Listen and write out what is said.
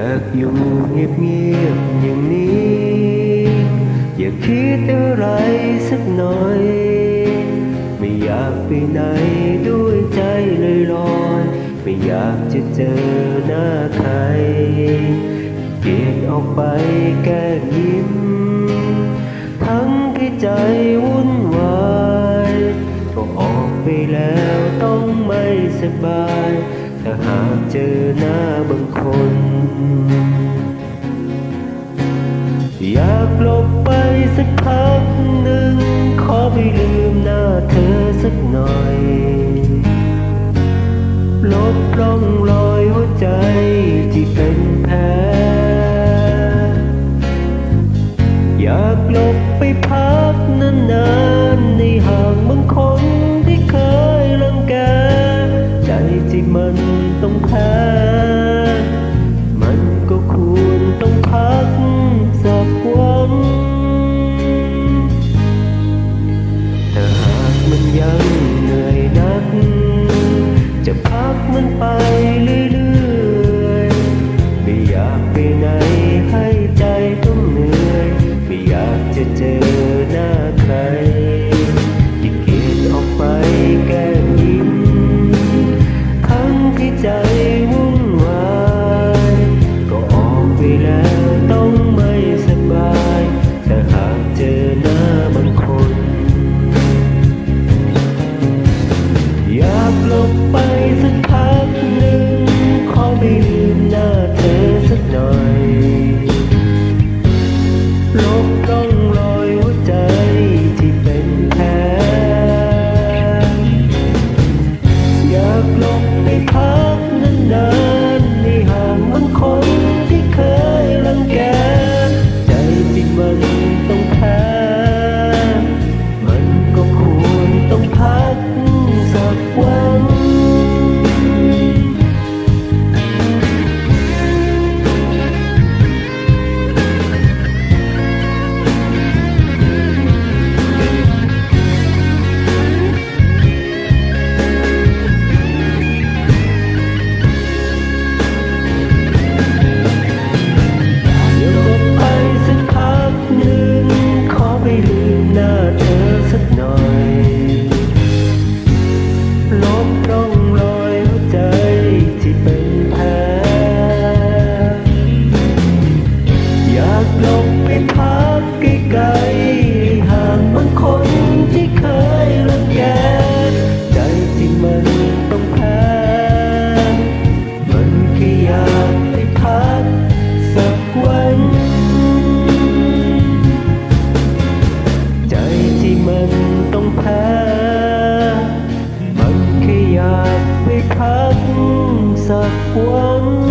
อยากอยู่เงียบๆอย่างนี้ อย่าคิดอะไรสักหน่อย ไม่อยากไปไหนด้วยใจลอยลอยไม่อยากจะเจอหน้าใคร เกลียดออกไปแก้ยิ้ม ทั้งที่ใจวุ่นวายก็ออกไปแล้วต้องไม่สบาย ถ้าหากเจอหน้าบางคน อยากหลบไปสักพักหนึ่ง ขอไม่ลืมหน้าเธอสักหน่อย ลบร่องรอยหัวใจที่เป็น ยังเหนื่อยนัก จะพักมันไปหรื่ don't แพ้มันแค่อยากไปพักสักวัน